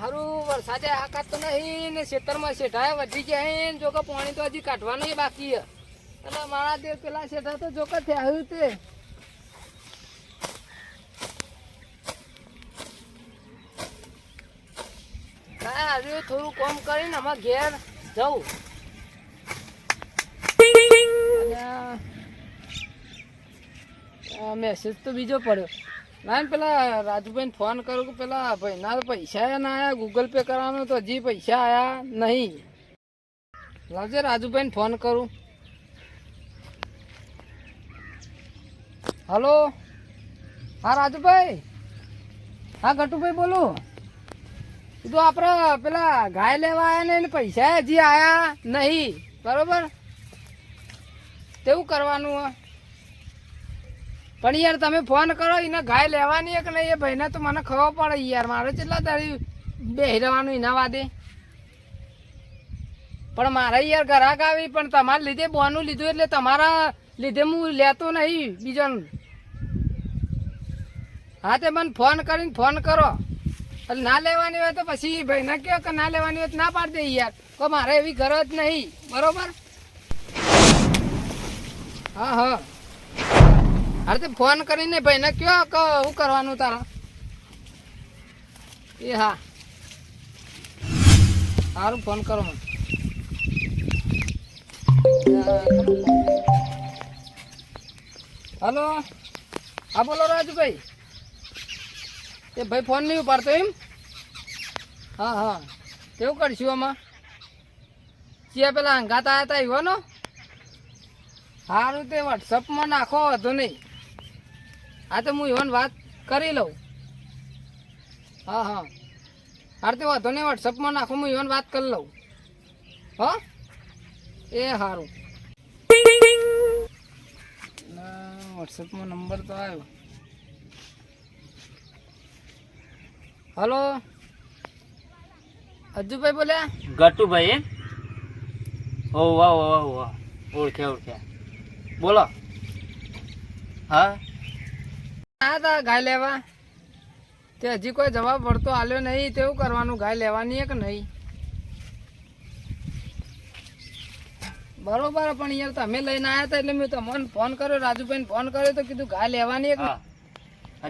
હારું, વરસાદે હાકાત તો નહીં ને ખેતરમાં વધી ગયા હે જોકે પાણી તો હજી કાઢવાનું બાકી હે. એટલે મારા દેવ પેલા શેઠા તો તે. હજુ થોડું કોમ કરીને અમે ઘેર જવું મેસેજ તો બીજો પડ્યો. ના પેલા રાજુભાઈને ફોન કરું કે પેલા ભાઈના પૈસા ના આયા ગૂગલ પે કરવાનો તો હજી પૈસા આયા નહીં. લાવજે રાજુભાઈને ફોન કરું. હલો હા, રાજુભાઈ? હા, ગટુભાઈ બોલું. કીધું આપણે પેલા ગાય લેવા આવ્યા ને પૈસા હજી આયા નહીં. બરોબર? તેવું કરવાનું પણ યાર તમે ફોન કરો, એને ગાય લેવાની કે નહીં, એ ભાઈને તો મને ખબર પડે યાર, મારે કેટલા તારી બે રહેવાનું એના વાદે. પણ મારે યાર ગ્રાહક આવી, પણ તમારા લીધે બોનું લીધું એટલે તમારા લીધે હું લેતો નહીં બીજાનું. હા, તે મને ફોન કરીને ફોન કરો. એટલે ના લેવાની હોય તો પછી ભાઈને કહો કે ના લેવાની હોય તો ના પાડી દે યાર. તો મારે એવી ગરજ નહીં, બરોબર? હા હા. અરે તે ફોન કરીને ભાઈને કયો કે શું કરવાનું તારા? એ હા. સારું ફોન કરો હલો? હા, બોલો રાજુભાઈ. એ ભાઈ ફોન નહીં ઉપાડતો એમ? હા હા. કેવું કરશું આમાં? ચિયા પેલા આવ્યા હતા એવાનો સારું તે વોટ્સઅપમાં નાખો, વધુ નહીં. હા તો હું એવાની વાત કરી લઉં. હા હા. હાર તે વાંધો નહીં વોટ્સઅપમાં નાખો, હું એવાની વાત કરી લઉં. હો? એ સારું વોટ્સઅપમાં નંબર તો આવ્યો હલો? અજુભાઈ બોલ્યા? ગટુભાઈ ઓ વાહ વાહ વાહ ઓળખ્યા ઓળખ્યા બોલો. હા? આયા ગાય લેવા. તે હજી કોઈ જવાબ વળતો આલ્યો નહીં તેવું કરવાનું ગાય લેવાની કે નહીં. બરોબર પણ યાર તમે લઈને આવ્યા હતા એટલે મેં તમને ફોન કર્યો રાજુભાઈને ફોન કર્યો તો કીધું ગાય લેવાની એક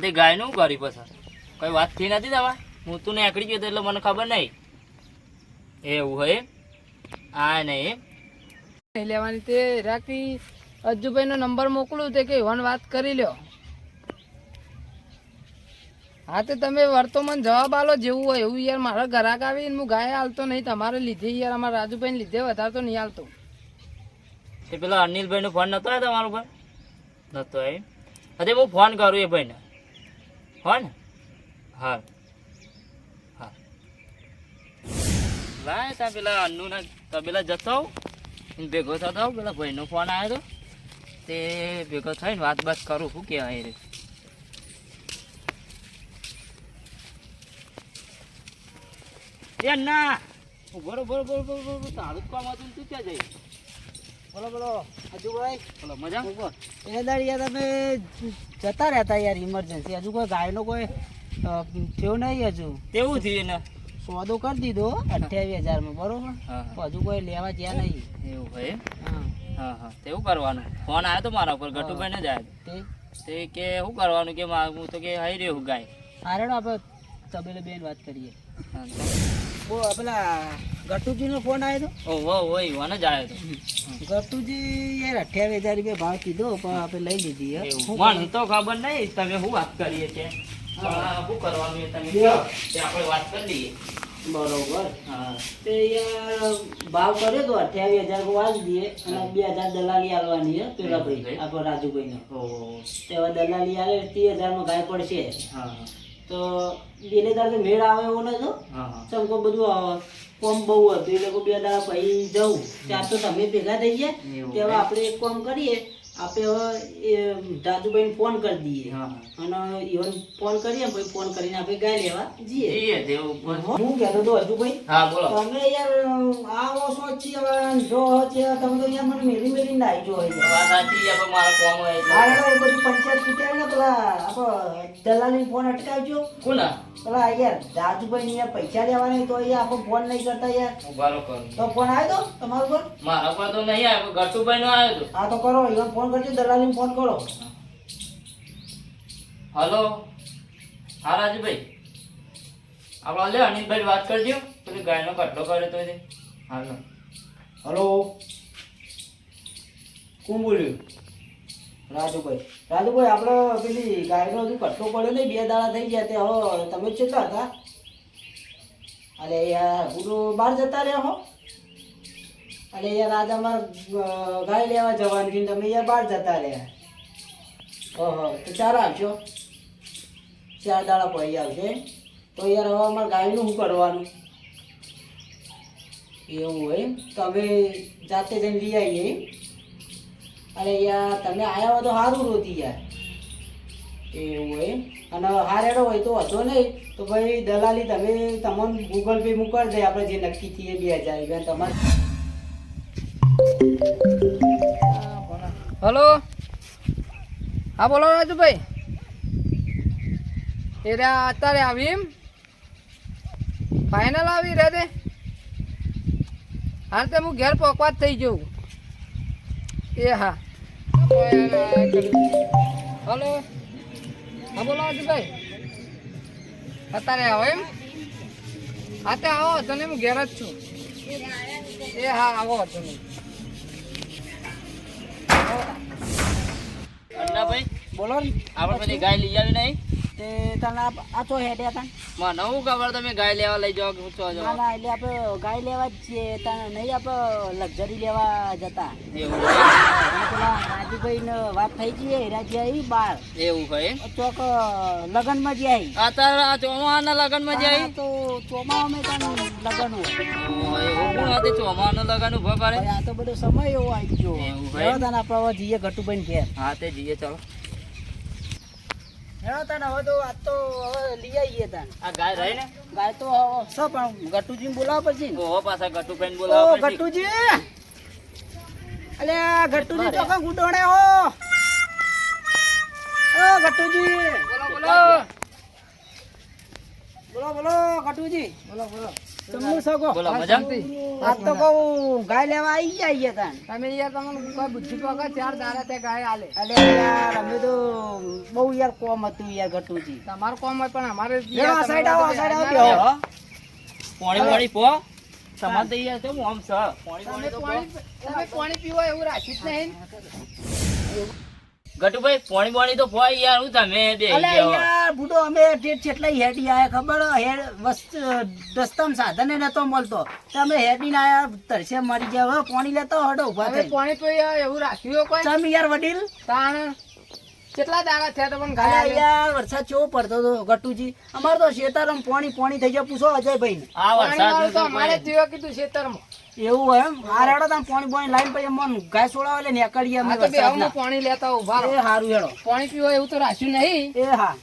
કે ગાયનું કરી પછી. કઈ વાત થઈ નથી દવા હું તું ને આકડી ગયો એટલે મને ખબર નહીં. એવું હોય? આ નહીં લેવાની તે રાકી અજ્જુભાઈનો નંબર મોકલું તે કે વન વાત કરી લ્યો. હા, તે તમે વર્તમાન જવાબ આલો જેવું હોય એવું યાર, મારા ઘરાક આવીને હું ગાય હાલતો નહીં, તમારે લીધે યાર, અમારા રાજુભાઈને લીધે વધારે તો નહીં હાલતો. એ પેલા અનિલભાઈનો ફોન નતો આવ્યો તમારો પર નતો એમ. અરે હું ફોન કરું એ ભાઈને. હો ને હા. હા. લાય ત્યાં પેલા અન્નુના તબેલા જતો ભેગો થતો. પેલા ભાઈનો ફોન આવ્યો તે. ભેગો થઈને વાત બાત કરું, શું કહેવાય રે. એ ના. બરો બરો બરો બરો તારું કામ હતું તું ક્યાં જઈ? બોલો બોલો. હજુભાઈ બોલો મજા? એ દાડી યાર તમે જતા રહેતા યાર ઇમરજન્સી હજુ કોઈ ગાયનો કોઈ થયો નહીં હજુ. તેવું થયું ને સોદો કરી દીધો અઠ્યાવીસ હજારમાં બરોબર? હજુ કોઈ લેવા જ્યાં નહીં. એવું હોય હા. હા તેવું કરવાનું? ફોન આવ્યો તો મારા ઉપર ગટુભાઈ ને જ આવ્યો. તે? કે શું કરવાનું? કે હું તો કે હાઈ રહ્યો ગાય. હારેડો આપણે તબેલે બેન વાત કરીએ. હા, પેલા ગટુજીનો ફોન આવ્યો તો- ઓ વો વો ઈવાને જ આવ્યો હતો ગટુજી યાર અઠ્યાવીસ હજાર રૂપિયા ભાવ કીધો પણ આપણે લઈ લીધી હે. તો શું મને તો ખબર નહીં તમે શું વાત કરીએ છે શું કરવાનું તમે આપણે વાત કરી લઈએ. બરોબર. હા. તે યાર ભાવ કર્યો તો અઠ્યાવીસ હજાર વાળી દઈએ અને બે હજાર દલાલી આલવાની હે પેલા ભાઈ આપણો રાજુભાઈ ઓ. તે હવે દલાલી આવે ત્રીસ હજારમાં ગાય પડશે. હા. તો બેને તારે મેળ આવે એવો નતો. ચમકો બધું કોમ બહુ હતું એટલે કોઈ બે દાડા પછી જવું. ત્યાં તો તમે ભેગા થઈ ગયા. તેવા આપણે એક કોમ કરીએ આપણે હવે દાદુભાઈ ને ફોન કરી દઈએ. હા અને ઈવન ફોન કરીએ પછી ફોન કરીને આપણે ગાય લેવા જઈએ. હું કહેતો તો હજુભાઈ હા બોલો. તમે યાર આવો છો છીએ હવે જો છે તમે તો યાર મને મેલી મેલી ના આવી જો વાત સાચી યાર મારા કોમ હોય. આ એ બધી પંચાયત છૂટે ને પેલા આપણો દલાલી ફોન અટકાવજો. કોના? પેલા યાર રાજુભાઈ ને યાર પૈસા લેવાના તો યાર આપણે ફોન નહીં કરતા યાર. બરોબર તો ફોન આવ્યો તો તમારો ફોન મારા ફોન તો નહીં આવ્યો ગટુભાઈ નો આવ્યો તો. હા તો કરો ઈવન ફોન કરજો દલાલી ફોન કરો. હલો? હા રાજુભાઈ. આપણે લે અનિલભાઈ વાત કરજો. પેલી ગાયનો કટલો કર્યો તો એ હાલો. હલો? કોણ બોલ્યું? રાજુભાઈ. રાજુભાઈ આપણે પેલી ગાયનો હજુ કટલો પડ્યો નહીં બે દાડા થઈ ગયા તે. હવે તમે કેટલા હતા? અરે યાર પૂરું બહાર જતા રહ્યા હો. અરે યાર આજે અમારે ગાય લેવા જવાનું તમે યાર બહાર જતા રહ્યા. ઓહો, તો ચાર આવજો. ચાર દાડા પડી આવશે તો યાર હવે અમારે ગાયનું શું કરવાનું? એવું હોય તમે જાતે જઈને લઈ આવીએ અરે યાર તમે આવ્યા હોય તો સારું રોતી યાર. એવું હોય અને હારેડો હોય તો હતો નહીં. તો ભાઈ દલાલી તમે, તમને ગૂગલ પે મોકલી દે આપણે જે નક્કી થઈએ બે હજાર રૂપિયા તમારે. હલો? હા, બોલો રાજુભાઈ. એ રહ્યા, અત્યારે આવી એમ ફાઇનલ આવી રે તે હાલ તે હું ઘેર પોકવા થઈ જઉં એ હા. હલો? હા, બોલો રાજુભાઈ. અત્યારે આવો એમ? હા, તે આવો, તને હું ઘેર જ છું. એ હા, આવો તમે અન્નાભાઈ બોલો ને. આપણે બધી ગાય લઈ આવી નહીં તે તને આ તો હેડ્યા હતા મને હું ખબર તમે ગાય લેવા લઈ જાઓ કે ચો ના ના એટલે આપણે ગાય લેવા જ છીએ તને નહીં આપણે લક્ઝરી લેવા જતા. એવું પેલા રાજુભાઈ ને વાત થઈ આવી બાર. એવું હોય? ચોક લગનમાં જ આવી અત્યારે ચોમાના લગનમાં હા, જાય તો ચોમામાં તને લગન હોય. ચોમાનું લગન ઊભા કરે આ તો બધો સમય એવો આવી ગયો. એવું હોય? તને આપણે જઈએ ગટુભાઈ ઘેર. હા તે જઈએ ચાલો. હેડો તને હવે તો આજ તો હવે લઈ આવીએ તને. આ ગાય રહી ને? ગાય તો સ પણ ગટુજી બોલાવવા પડશે ને. ઓહો પાછા ગટુભાઈ ઓ બોલાવવા પડશે. ગટુજી! અલે ગટુજી તો કાં ગુડોણે હો. ઓ ગટુજી! બોલો બોલો. બોલો બોલો ગટુજી. બોલો. બોલો મજા તો કહું ગાય લેવા આવી ગયા તને. તમે યાર તમને કોઈ બુદ્ધિ પકડ ચાર દાડા તે ગાય આલે. અલે યાર અમે તો બહુ યાર કોમ હતું યાર ગટુજી. તમારું કોમ હોય પણ અમારે લેવો, આ side આવો, આ side આવો, બેહો. બેહો. પોણી પોણી પો. તમારે તો યાર કેમ આમ છે? પોણી તમે તો પાણી તમે પાણી પીવો એવું રાખ્યું જ નહીં. ગટુભાઈ પોણી પોણી તો પો યાર હું તમે બે અલે યાર બુડો અમે ઠેઠ છેટલા હેડી આયા ખબર હેડ વસ્ત રસ્તામાં સાધને નતો મળતો. તમે અમે હેડીને આયા તરસે મરી ગયા. પાણી લેતો હડો ઊભા થઈ પાણી પીવો એવું રાખ્યું કોઈ? તમે યાર વડીલ? તાણ? કેટલા દાડા થયા તમને યાર વરસાદ કેવો પડતો હતો ગટુજી. અમાર તો શેતારામ પાણી પાણી થઈ ગયા પૂછો અજયભાઈ ને આ વરસાદ તો અમારે જીવા કીધું ખેતરમાં એવું હોય એમ? આ રેડો તમે પાણી પાણી લાઈન પછી મન ગાય છોડાવે એટલે નીકળીએ અમે પાણી લેતા ઊભા એ હારું હેડો. પાણી પીવો એવું તો રાખ્યું નહીં. એ હા.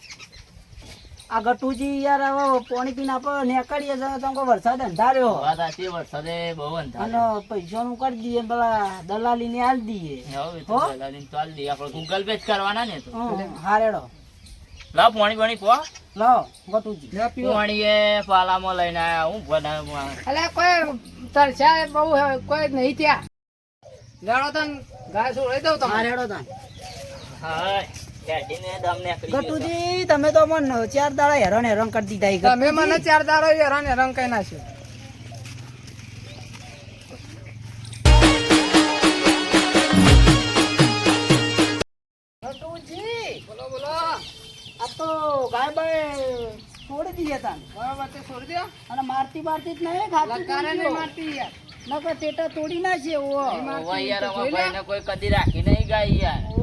આ ગટુજી યાર હવે પાણી પીને આપણે નીકળીએ તો વરસાદ અંધાર્યો. વાત સાચી વરસાદે બહુ અંધાર અને પૈસાનું કરી દઈએ પેલા દલાલી ને આલી દઈએ. હવે તો ચાલ દઈએ. આપણે ગૂગલ પે જ કરવાના ને તો. હમ, હારેડો લાવ પાણી પાણી પો. લાવ ગટુજી લે પોણી એ પાલામાં લઈને આયા હું બનાવું અલે કોઈ તરસ્યા બહુ કોઈ નહીં ત્યાં લેડો તન ગાય છોડી દઉં તમારે હારેડો તન. હા ખેડીને દમ નીકળી ગટુજી તમે તો મને ચાર દાડા હેરાન હેરાન કરી દીધા તમે મને ચાર દાડો હેરાન હેરાન કઈ નાખ્યો. બોલો બોલો. આ તો ગાય બાય છોડી દીધે તા બરાબર તે છોડી દો અને મારતી મારતી જ નહીં ખાતી લકારે નહીં મારતી યાર. નકર ટેટા તોડી ઓ અમારા ભાઈને કોઈ કદી રાખી નહીં ગાય યાર.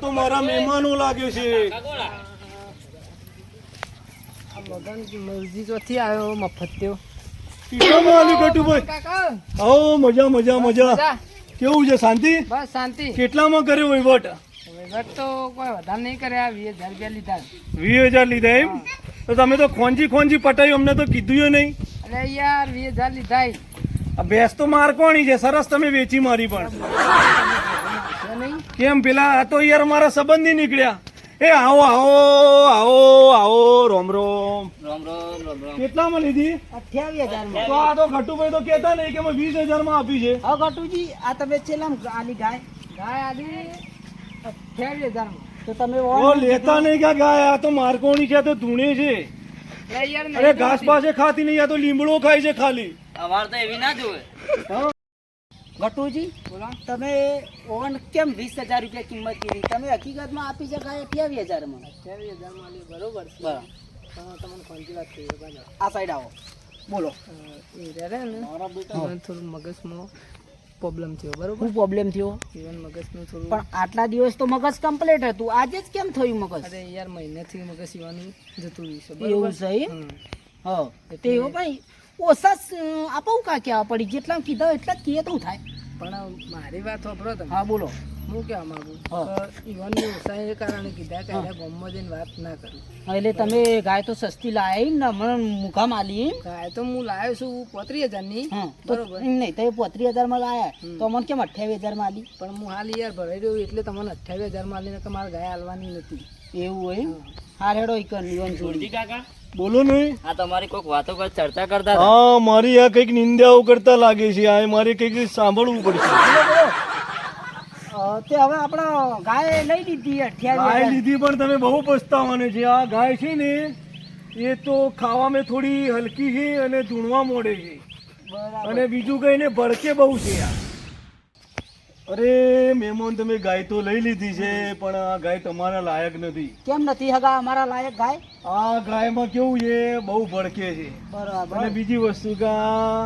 તો મારા મહેમાનો લાગ્યો છે. આવ્યો મફત આવો મજા મજા મજા. કેવું છે શાંતિ? બસ શાંતિ. કેટલામાં કર્યો વહીવટ? વહીવટ તો કોઈ વધારે નહીં કર્યા વીસ હજાર રૂપિયા લીધા. વીસ હજાર લીધા એમ? તો તમે તો ખોંજી ખોંજી પટાયું અમને તો કીધું નહીં. અરે યાર વીસ હજાર લીધા ભેંસ તો મારકોણી છે સરસ તમે વેચી મારી પણ. કેમ પેલા આ તો યાર મારા સંબંધી નીકળ્યા. એ આવો આવો આવો આવો રોમ રોમ. રોમ રામ રામ રામ. કેટલામાં લીધી? અઠ્યાવીસ તો આ તો ઘટુભાઈ તો કહેતા નહીં કે મેં વીસ હજારમાં આપી છે. હવે ગટુજી આ તમે છેલ્લા આલી ગાય. ગાય આલી અઠ્યાવીસ હજાર તો તમે ઓ લેતા નહીં ક્યાં ગાય આ તો મારકોણી છે આ તો ધૂણે છે. અરે ઘાસ પાસે ખાતી નહીં આ તો લીમડો ખાય છે ખાલી. અમારે તો એવી ના જોવે. ગટુજી તમે ઓન કેમ વીસ હજાર રૂપિયા કિંમત કીધી? તમે હકીકતમાં આપી શકાય અઠ્યાવીસ હજારમાં અઠ્યાવીસ હજારમાં આલી બરોબર છે. બરાબર. તમને વાત આ સાઈડ આવો. બોલો. થોડું મગજમાં પ્રોબ્લેમ થયો બરોબર? શું પ્રોબ્લેમ થયો? ઇવન મગજનું થોડું પણ આટલા દિવસ તો મગજ કમ્પ્લીટ હતું. આજે જ કેમ થયું મગજ? અરે યાર મહિનેથી મગજ સીવાનું જતું રહ્યું છે એવું. હા. તે એવું ભાઈ ઓછા આપવું કા ક્યાં પડી? જેટલા કીધા એટલા જ તો થાય. પણ મારી વાત સાંભળો તમે. હા બોલો. હું કહેવા માંગુ. ઈવનની એ કારણે કીધા કે અહીંયા ગામમાં જઈને વાત ના કરું. એટલે તમે ગાય તો સસ્તી લાવી ને હમણાં મુખા માલી ગાય તો હું લાવ્યો છું પોત્રીસ હજારની. બરોબર. નહીં તો પોત્રીસ હજારમાં લાયા. તો મને કેમ અઠ્યાવીસ હજારમાં આલી? પણ હું હાલ યાર ભરાઈ રહ્યો એટલે તમને અઠ્યાવીસ હજારમાં આલીને કે મારે ગાય હાલવાની નથી. એવું હોય એમ? હા રેડો ઈ કર નિવન જોડી. કાકા? બોલો નહીં આ તમારી કોઈક વાતો પર ચર્ચા કરતા હા મારી આ કંઈક નિંદાઓ કરતા લાગે છે. આ મારે કંઈક સાંભળવું પડશે. તે હવે આપણે ગાય લઈ લીધી ગાય લીધી પણ તમે બહુ પસ્તાવાને છે. આ ગાય છે ને એ તો ખાવામાં થોડી હલકી છે અને ધૂણવા મોડે છે. અને બીજું કઈ ને ભડકે બહુ છે આ. અરે મહેમાન તમે ગાય તો લઈ લીધી છે પણ આ ગાય તમારા લાયક નથી. કેમ નથી હગા? અમારા લાયક ગાય? આ ગાયમાં કેવું છે? બહુ ભડકે છે. બરાબર. અને બીજી વસ્તુ કે આ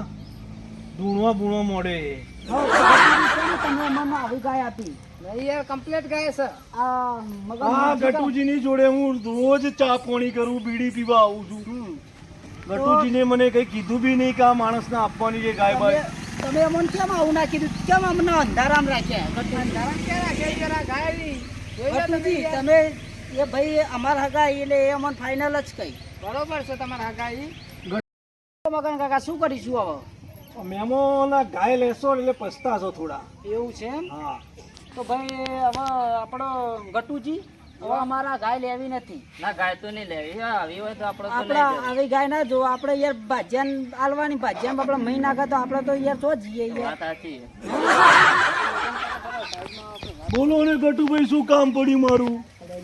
ધૂણવા બૂણવા મોડે. તમે મને આવી ગાય આપી. નહીં યાર કમ્પ્લીટ ગાય છે. આ ગટુજીની જોડે હું રોજ ચા પાણી કરું બીડી પીવા આવું છું. ગટુજીને મને કઈ કીધું બી નહીં કે આ માણસને આપવાની છે ગાય બાય. તમે અમને કેમ આવું નાખી દીધું કેમ અમને અંધારામ રાખ્યા? ગટુજી? ધરમ ક્યાં રાખે યાર આ ગાયની? જોઈ લો તમે એ ભાઈ અમારા હગા એટલે એ અમને ફાઇનલ જ કહી. બરોબર છે તમારા ગાય મગન કાકા શું કરીશું હવે? મહેમાન આ ગાય લેશો એટલે પસ્તાશો થોડા. એવું છે એમ? હા. તો ભાઈ હવે આપણો ગટુજી? હવે અમારા ગાય લેવી નથી. ના ગાય તો નહીં લેવી. આવી હોય તો આપણે આપણે આવી ગાય ના જો આપણે યાર ભાજ્યાન આલવાની ભાજ્યાન આપણે મહી નાખે તો આપણે તો યાર તો જઈએ યાર. બોલો ને ગટુભાઈ શું કામ પડ્યું મારું?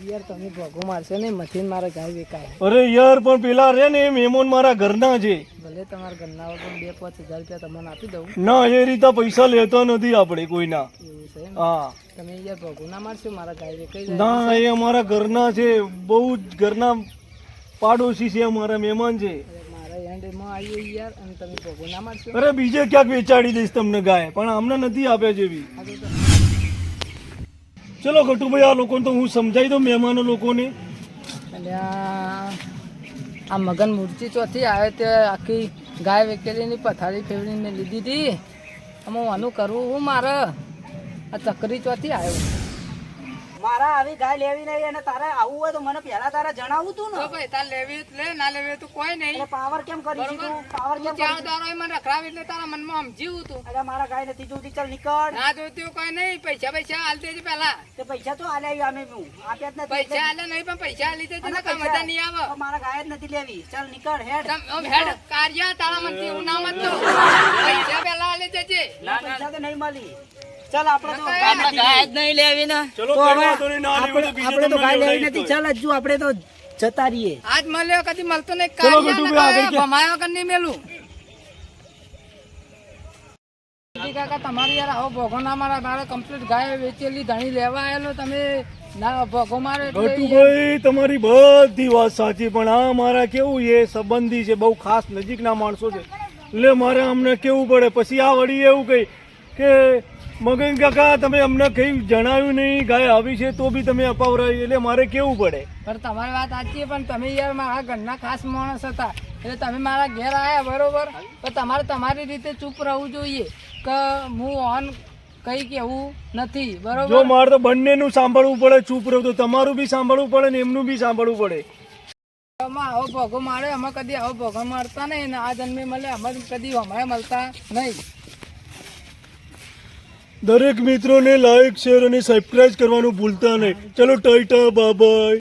યાર તમે ભોગો મારશે ને મથીન મારે ગાય વેકાય અરે યાર પણ પેલા રે ને મેમોન મહેમાન મારા ઘરના છે. ભલે તમારા ઘરના વગર બે પાંચ હજાર રૂપિયા તમને આપી દઉં. ના એ રીતે પૈસા લેતા નથી આપણે કોઈના. એવું છે હા. તમે યાર ભોગો ના મારશો મારા ગાય વેકાઈ ના એ અમારા ઘરના છે બહુ જ ઘરના પાડોશી છે અમારા મહેમાન છે. અરે મારા એન્ડમાં યાર અને તમે ભોગો ના મારશો. અરે બીજે ક્યાંક વેચાડી દઈશ તમને ગાય પણ અમને નથી આપ્યા જેવી. ચલો ગટુભાઈ આ લોકોને તો હું સમજાવી દઉં મહેમાનો લોકોને. આ મગન મૂર્તિ ચોથી આવે તે આખી ગાય વેકેલીની પથારી ફેરવીને લીધી હતી. આમાં આનું કરવું હું મારે? આ ચકરી ચોથી આવ્યો. મારા આવી ગાય લેવી નહીં અને તારે આવું હોય તો મને પહેલા તારે જણાવું તું ને. ભાઈ તારે લેવી લે ના લેવી તું કોઈ નહીં. પાવર કેમ કરી છે તું પાવર કેમ કરી ચાર દારો મને રખડાવી એટલે તારા મનમાં સમજીવું તું. અરે મારા ગાય નથી જોતી ચાલ નીકળ. ના જોતી કોઈ નહીં પૈસા પૈસા હાલ દેજે પેલા તે પૈસા તો આલ્યા અમે હું. આપ્યા જ નથી પૈસા હાલે નહીં પણ પૈસા હાલી દેજે ને કાંઈ મજા નહીં આવે. મારા ગાય જ નથી લેવી. ચાલ નીકળ હેડ. તમ હેડ કાર્યા તારા મનથી હું ના મત તો પૈસા પેલા હાલી દેજે. પૈસા તો નહીં મળી. ચાલ આપણે તો ગાય આપણે ગાય જ નહીં લેવી ને. ચલો આપણે તો આપણે તો ગાય લેવી નથી ચાલ જો આપણે તો જતા રહીએ આજ મળ્યો કદી મળતો નહીં ને ભમાયો કે નહીં મેલું? કાકા તમારી યાર આવો ભોગો ના મારા મારે કમ્પ્લીટ ગાય વેચેલી ધણી લેવા આવેલો તમે ના ભોગો મારો ગટુભાઈ તમારી બધી વાત સાચી પણ આ મારા કેવું એ સંબંધી છે બહુ ખાસ નજીકના માણસો છે. એટલે મારે અમને કેવું પડે? પછી આ વળી એવું કહી કે મગન કાકા તમે અમને કઈ જણાવ્યું નહીં ગાય આવી છે તો બી તમે અપાવરાય એટલે મારે કેવું પડે? પણ તમારી વાત સાચી પણ તમે યાર મારા ઘરના ખાસ માણસ હતા. એટલે તમે મારા ઘેર આવ્યા બરોબર? તો તમારે તમારી રીતે ચૂપ રહેવું જોઈએ કે હું ઓન કઈ કેવું નથી જો મારે તો બંનેનું સાંભળવું પડે ચૂપ રહું તો તમારું બી સાંભળવું પડે ને એમનું બી સાંભળવું પડે. આમાં આવો ભોગો મારે અમે કદી આવો ભોગો મળતા નહીં ને આ જન્મે મળે અમે કદી અમારે મળતા નહીં. દરેક મિત્રોને લાઈક શેર અને સબસ્ક્રાઇબ કરવાનું ભૂલતા નહીં. ચલો ટાઈટા બાય